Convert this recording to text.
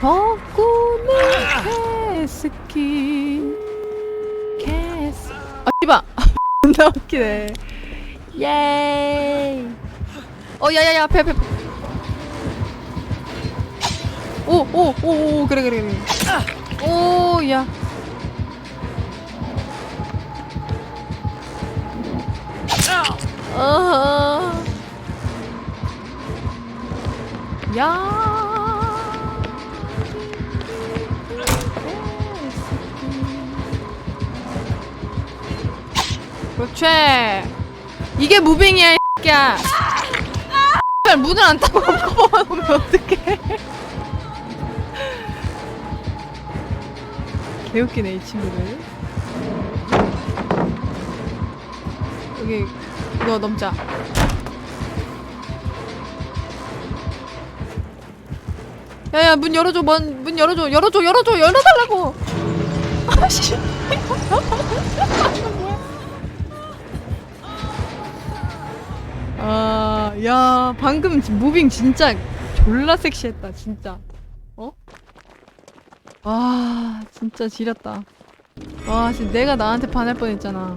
덕구네 캐스키 캐스 아 씨발. 존나 웃기네. 예이. 어 야야야 앞에 앞에. 오오오오 그래 그래 그래. 오야. 어허 야 그렇지. 이게 무빙이야 이 새끼야. 아! 문을 안 타고 뽑아놓으면 어떡해. 개웃기네 이 친구들. 여기 이거 넘자. 야야 문 열어줘 문, 문 열어줘 열어줘 열어줘 열어달라고. 아씨 아 야 방금 지- 무빙 진짜 졸라 섹시했다 진짜. 어? 아 진짜 지렸다. 와 진짜 내가 나한테 반할 뻔했잖아